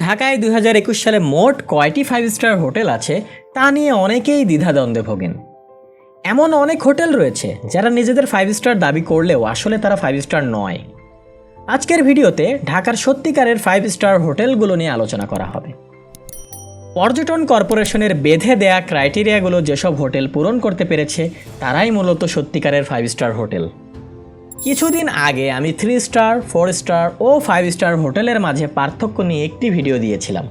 ঢাকায় দুই হাজার একুশ সালে মোট কয়টি ফাইভ স্টার হোটেল আছে তা নিয়ে অনেকেই দ্বিধাদ্বন্দ্বে ভোগেন। এমন অনেক হোটেল রয়েছে যারা নিজেদের ফাইভ স্টার দাবি করলেও আসলে তারা ফাইভ স্টার নয়। আজকের ভিডিওতে ঢাকার সত্যিকারের ফাইভ স্টার হোটেলগুলো নিয়ে আলোচনা করা হবে। পর্যটন কর্পোরেশনের বেঁধে দেয়া ক্রাইটেরিয়াগুলো যেসব হোটেল পূরণ করতে পেরেছে, তারাই মূলত সত্যিকারের ফাইভ স্টার হোটেল। কিছুদিন আগে আমি থ্রি স্টার ফোর স্টার ও ফাইভ স্টার হোটেলের মাঝে পার্থক্য নিয়ে একটি ভিডিও দিয়েছিলাম।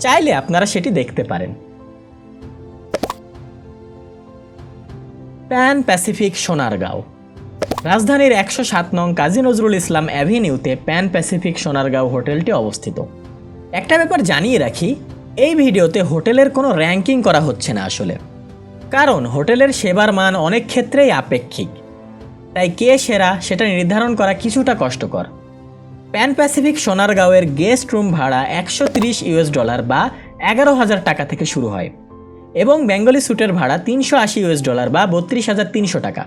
চাইলে আপনারা সেটি দেখতে পারেন। Pan Pacific Sonargaon. রাজধানীর একশো সাত নং কাজী নজরুল ইসলাম অ্যাভিনিউতে প্যান প্যাসিফিক সোনারগাঁও হোটেলটি অবস্থিত। একটা ব্যাপার জানিয়ে রাখি, এই ভিডিওতে হোটেলের কোনো র্যাঙ্কিং করা হচ্ছে না আসলে। কারণ হোটেলের সেবার মান অনেক ক্ষেত্রেই আপেক্ষিক। তাই কে সেরা সেটা নির্ধারণ করা কিছুটা কষ্টকর। প্যান প্যাসিফিক সোনারগাঁওয়ের গেস্ট রুম ভাড়া একশো ইউএস ডলার বা এগারো হাজার টাকা থেকে শুরু হয় এবং বেঙ্গলি স্যুটের ভাড়া তিনশো আশি ইউএস ডলার বা বত্রিশ হাজার তিনশো টাকা।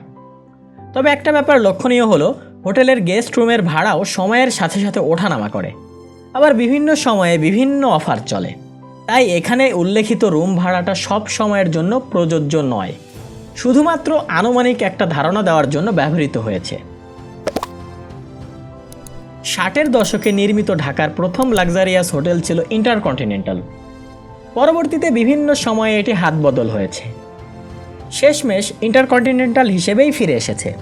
তবে একটা ব্যাপার লক্ষণীয় হলো, হোটেলের গেস্ট রুমের ভাড়াও সময়ের সাথে সাথে ওঠানামা করে। আবার বিভিন্ন সময়ে বিভিন্ন অফার চলে। তাই এখানে উল্লেখিত রুম ভাড়াটা সব সময়ের জন্য প্রযোজ্য নয়। শুধুমাত্র আনুমানিক একটা ধারণা দেওয়ার জন্য ব্যবহৃত হয়েছে। ষাটের দশকে নির্মিত ঢাকার প্রথম লাক্সারিয়াস হোটেল ছিল ইন্টারকন্টিনেন্টাল। পরবর্তীতে বিভিন্ন সময়ে এটি হাত বদল হয়েছে। শেষমেশ ইন্টারকন্টিনেন্টাল হিসেবেই ফিরে এসেছে।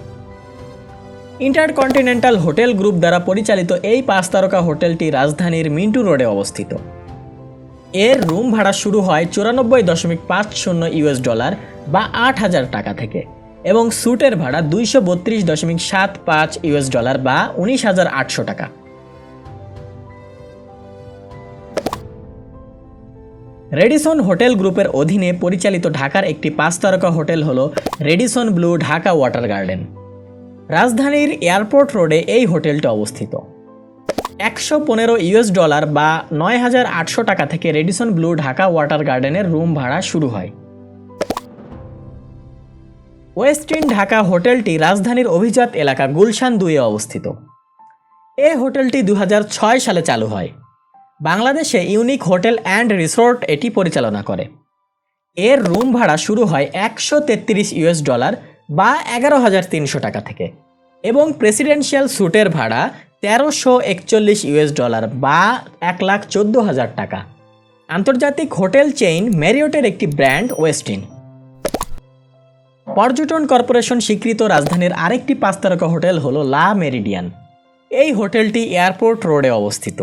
ইন্টারকন্টিনেন্টাল হোটেল গ্রুপ দ্বারা পরিচালিত এই পাঁচ তারকা হোটেলটি রাজধানীর মিন্টু রোডে অবস্থিত। এর রুম ভাড়া শুরু হয় চুরানব্বই দশমিক পাঁচ শূন্য ইউএস ডলার বা আট হাজার টাকা থেকে এবং স্যুটের ভাড়া দুইশো বত্রিশ দশমিক সাত পাঁচ ইউএস ডলার বা উনিশ হাজার আটশো টাকা। রেডিসন হোটেল গ্রুপের অধীনে পরিচালিত ঢাকার একটি পাঁচ তারকা হোটেল হল Radisson Blu Dhaka water garden. রাজধানীর এয়ারপোর্ট রোডে এই হোটেলটি অবস্থিত। একশো পনেরো ইউএস ডলার বা নয় হাজার আটশো টাকা থেকে রেডিসন ব্লু ঢাকা ওয়াটার গার্ডেনের রুম ভাড়া শুরু হয়। ওয়েস্টিন ঢাকা হোটেলটি রাজধানীর অভিজাত এলাকা গুলশান দুয়ে অবস্থিত। এ হোটেলটি দু হাজার ছয় সালে চালু হয়। বাংলাদেশে ইউনিক হোটেল অ্যান্ড রিসোর্ট এটি পরিচালনা করে। এর রুম ভাড়া শুরু হয় একশো তেত্রিশ ইউএস ডলার বা এগারো হাজার তিনশো টাকা থেকে এবং প্রেসিডেন্সিয়াল স্যুটের ভাড়া তেরোশো একচল্লিশ ইউএস ডলার বা এক লাখ চোদ্দ হাজার টাকা। আন্তর্জাতিক হোটেল চেইন ম্যারিওটের একটি ব্র্যান্ড ওয়েস্টিন পর্যটন কর্পোরেশন স্বীকৃত রাজধানীর আরেকটি পাঁচ তারকা হোটেল হল লা মেরিডিয়ান। এই হোটেলটি এয়ারপোর্ট রোডে অবস্থিত।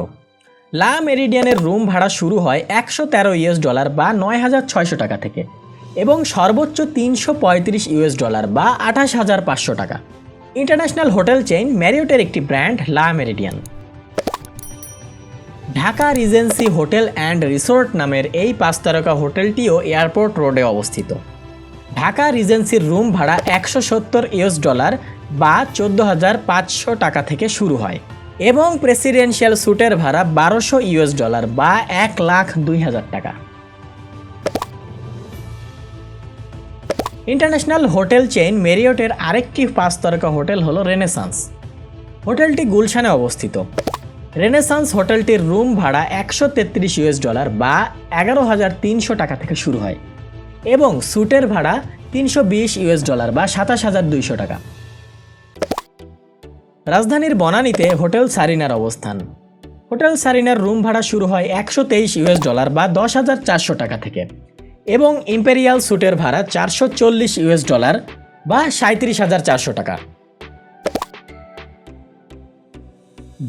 লা মেরিডিয়ানের রুম ভাড়া শুরু হয় একশো তেরো ইউএস ডলার বা নয় হাজার ছয়শো টাকা থেকে এবং সর্বোচ্চ তিনশো পঁয়ত্রিশ ইউএস ডলার বা আঠাশ হাজার পাঁচশো টাকা। ইন্টারন্যাশনাল হোটেল চেইন ম্যারিওটের একটি brand, Le Meridien. Dhaka regency hotel and resort নামের এই পাঁচ তারকা হোটেলটিও এয়ারপোর্ট রোডে অবস্থিত। ঢাকা রিজেন্সির রুম ভাড়া একশো সত্তর ইউএস ডলার বা চোদ্দ হাজার পাঁচশো টাকা থেকে শুরু হয় এবং প্রেসিডেন্সিয়াল স্যুটের ভাড়া বারোশো ইউএস ডলার বা এক লাখ দুই হাজার টাকা। ইন্টারন্যাশনাল হোটেল চেইন মেরিওটের আরেকটি পাঁচ তারকা হোটেল হলো রেনেসান্স। হোটেলটি গুলশানে অবস্থিত। রেনেসান্স হোটেলটির রুম ভাড়া একশো তেত্রিশ ইউএস ডলার বা এগারো হাজার তিনশো টাকা থেকে শুরু হয় এবং স্যুটের ভাড়া তিনশো বিশ ইউএস ডলার বা সাতাশ হাজার দুইশো টাকা। রাজধানীর বনানীতে হোটেল সারিনার অবস্থান। হোটেল সারিনার রুম ভাড়া শুরু হয় একশো তেইশ ইউএস ডলার বা দশ হাজার চারশো টাকা থেকে। এবং ইম্পেরিয়াল স্যুটের ভাড়া চারশো চল্লিশ ইউএস ডলার বা সাঁত্রিশ হাজার চারশো টাকা।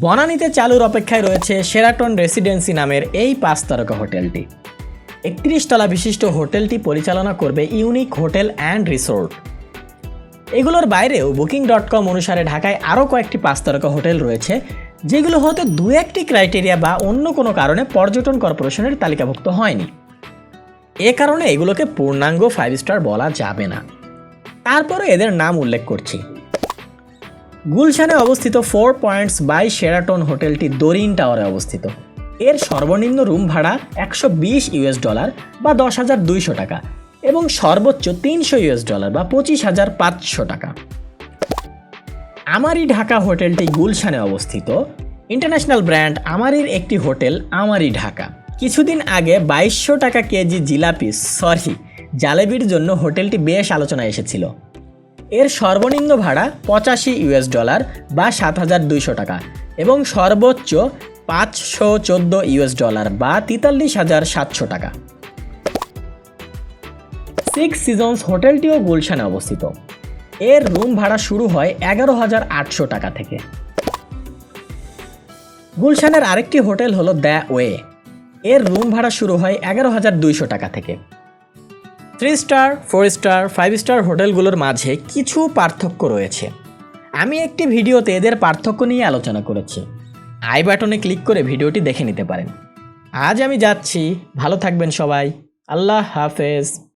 বনানীতে চালুর অপেক্ষায় রয়েছে সেরাটন রেসিডেন্সি নামের এই পাঁচ তারকা হোটেলটি। একত্রিশ তলা বিশিষ্ট হোটেলটি পরিচালনা করবে ইউনিক হোটেল অ্যান্ড রিসোর্ট। এগুলোর বাইরেও বুকিং ডট কম অনুসারে ঢাকায় আরও কয়েকটি পাঁচ তারকা হোটেল রয়েছে, যেগুলো হয়তো দু একটি ক্রাইটেরিয়া বা অন্য কোনো কারণে পর্যটন কর্পোরেশনের তালিকাভুক্ত হয়নি। এ কারণে এগুলোকে পূর্ণাঙ্গ ফাইভ স্টার বলা যাবে না। তারপরে এদের নাম উল্লেখ করছি। গুলশানে অবস্থিত ফোর পয়েন্টস বাই শেরাটন হোটেলটি দরিন টাওয়ারে অবস্থিত। এর সর্বনিম্ন রুম ভাড়া একশো বিশ ইউএস ডলার বা দশ হাজার দুইশো টাকা এবং সর্বোচ্চ তিনশো ইউএস ডলার বা পঁচিশ হাজার পাঁচশো টাকা। আমারি ঢাকা হোটেলটি গুলশানে অবস্থিত। ইন্টারন্যাশনাল ব্র্যান্ড আমারির একটি হোটেল আমারি ঢাকা। কিছুদিন আগে বাইশশো টাকা কেজি জিলাপি সরি জালেবির জন্য হোটেলটি বেশ আলোচনায় এসেছিল। এর সর্বনিম্ন ভাড়া পঁচাশি ইউএস ডলার বা সাত হাজার দুইশো টাকা এবং সর্বোচ্চ পাঁচশো চোদ্দ ইউএস ডলার বা তেতাল্লিশ হাজার সাতশো টাকা। সিক্স সিজনস হোটেলটিও গুলশানে অবস্থিত। এর রুম ভাড়া শুরু হয় এগারো হাজার আটশো টাকা থেকে। গুলশানের আরেকটি হোটেল হলো দ্য ওয়ে। এর রুম ভাড়া শুরু হয় এগারো হাজার দুইশো টাকা থেকে। Three star four star five star হোটেলগুলোর মাঝে কিছু পার্থক্য রয়েছে। আমি একটি ভিডিওতে এদের পার্থক্য নিয়ে আলোচনা করেছি। আই বাটনে ক্লিক করে ভিডিওটি দেখে নিতে পারেন। আজ আমি যাচ্ছি। ভালো থাকবেন সবাই। আল্লাহ হাফেজ।